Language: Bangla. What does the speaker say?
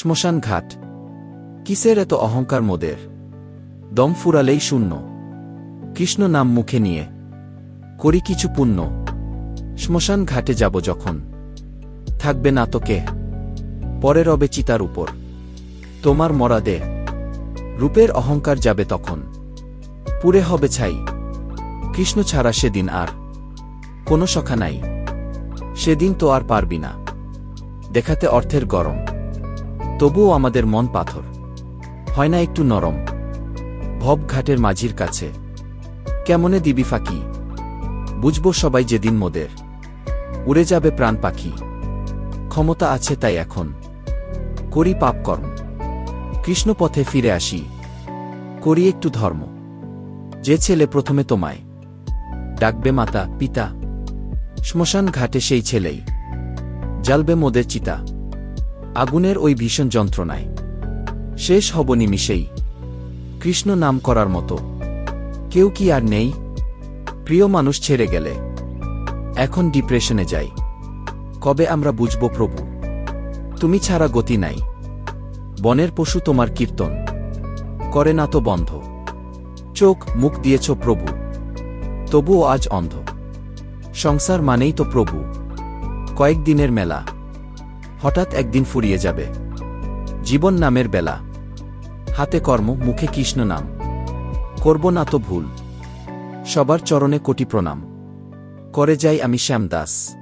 শ্মশান ঘাট কিসের এত অহংকার মোদের? দম ফুরালেই শূন্য। কৃষ্ণ নাম মুখে নিয়ে, করি কিছু পুণ্য। শ্মশান ঘাটে যাব যখন। থাকবে না তো কে? পরে রবে চিতার উপর। তোমার মরা দে রূপের অহংকার যাবে তখন। পুরে হবে ছাই। কৃষ্ণ ছাড়া সেদিন আর কোনো সখা নাই। সেদিন তো আর পারবি না। দেখাতে অর্থের গরম। তবুও আমাদের মন পাথর। হয় না একটু নরম। ভব ঘাটের মাঝির কাছে। কেমনে দিবি ফাঁকি? বুঝব সবাই যেদিন মোদের। উড়ে যাবে প্রাণ পাখি। ক্ষমতা আছে তাই এখন। করি পাপকর্ম কৃষ্ণ পথে ফিরে আসি। করি একটু ধর্ম। যে ছেলে প্রথমে তোমায়। ডাকবে মাতা, পিতা। শ্মশান ঘাটে সেই ছেলেই। জ্বালবে মোদের চিতা। আগুনের ওই ভীষণ যন্ত্রণায়। শেষ হব নিমিষেই। কৃষ্ণ নাম করার মতো। কেউ কি আর নেই? প্রিয় মানুষ ছেড়ে গেলে। এখন ডিপ্রেশনে যাই। কবে আমরা বুঝব প্রভু? তুমি ছাড়া গতি নাই। বনের পশু তোমার কীর্তন। করে না তো বন্ধ। চোখ মুখ দিয়েছ প্রভু। তবুও আজ অন্ধ। সংসার মানেই তো প্রভু। কয়েকদিনের মেলা। হঠাৎ একদিন ফুরিয়ে যাবে। জীবন নামের বেলা। হাতে কর্ম, মুখে কৃষ্ণ নাম। করব না তো ভুল। সবার চরণে কোটি প্রণাম। করে যাই আমি শ্যামদাস।